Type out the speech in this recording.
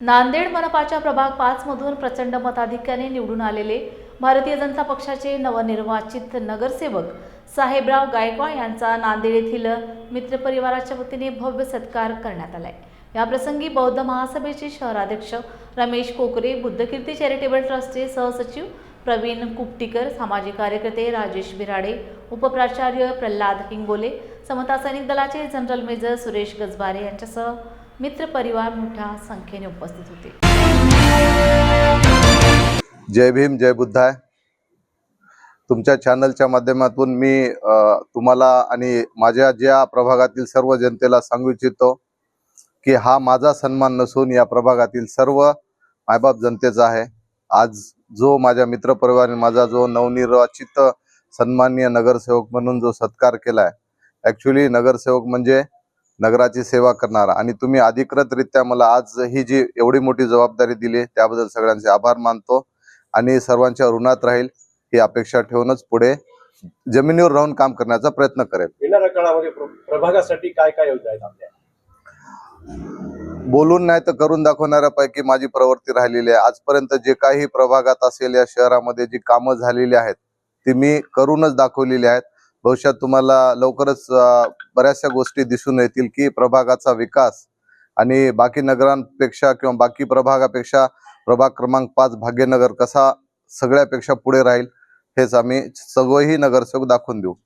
नांदेड मनपाच्या प्रभाग पाच मधून प्रचंड मताधिक्याने निवडून आलेले भारतीय जनता पक्षाचे नवनिर्वाचित नगरसेवक साहेबराव गायकवाड यांचा नांदेड येथील मित्रपरिवाराच्या वतीने भव्य सत्कार करण्यात आलाय. याप्रसंगी बौद्ध महासभेचे शहराध्यक्ष रमेश कोकरे बुद्धकीर्ती चॅरिटेबल ट्रस्टचे सहसचिव प्रवीण कुपटीकर सामाजिक कार्यकर्ते राजेश बिराडे उपप्राचार्य प्रल्हाद हिंगोले समता सैनिक दलाचे जनरल मेजर सुरेश गजबारे यांच्यासह मित्रपरिवार मोठ्या संख्येने उपस्थित होते. जय भीम जय बुद्धाय तुमच्या चॅनलच्या माध्यमातून मी तुम्हाला आणि माझ्या ज्या प्रभागातील सर्व जनतेला सांगू इच्छितो की हा माझा सन्मान नसून या प्रभागातील सर्व मायबाप जनतेचा आहे. आज जो माझ्या मित्रपरिवार माझा जो नवनिर्वाचित सन्माननीय नगरसेवक म्हणून जो सत्कार केला आहे ॲक्च्युली नगरसेवक म्हणजे नगराची सेवा करणारा. आणि तुम्ही अधिकृतरित्या मला आज ही जी एवढी मोठी जबाबदारी दिली त्याबद्दल सगळ्यांचे आभार मानतो. आणि सर्वांच्या ऋणात राहील ही अपेक्षा ठेवूनच पुढे जमिनीवर राहून काम करण्याचा प्रयत्न करेल. येणाऱ्या काळामध्ये प्र- प्रभागासाठी काय काय योजना आहेत आपल्या? बोलून नाही तर करून दाखवणाऱ्यापैकी माझी प्रवृत्ती राहिलेली आहे. आजपर्यंत जे काही प्रभागात असेल या शहरामध्ये जी कामं झालेली आहेत ती मी करूनच दाखवलेली आहेत. भविष्यात तुम्हाला लवकरच बऱ्याचशा गोष्टी दिसून येतील की प्रभागाचा विकास आणि बाकी नगरांपेक्षा किंवा बाकी प्रभागापेक्षा प्रभाग क्रमांक पाच भाग्यनगर कसा सगळ्यापेक्षा पुढे राहील हेच आम्ही सगळेही नगरसेवक दाखवून देऊ.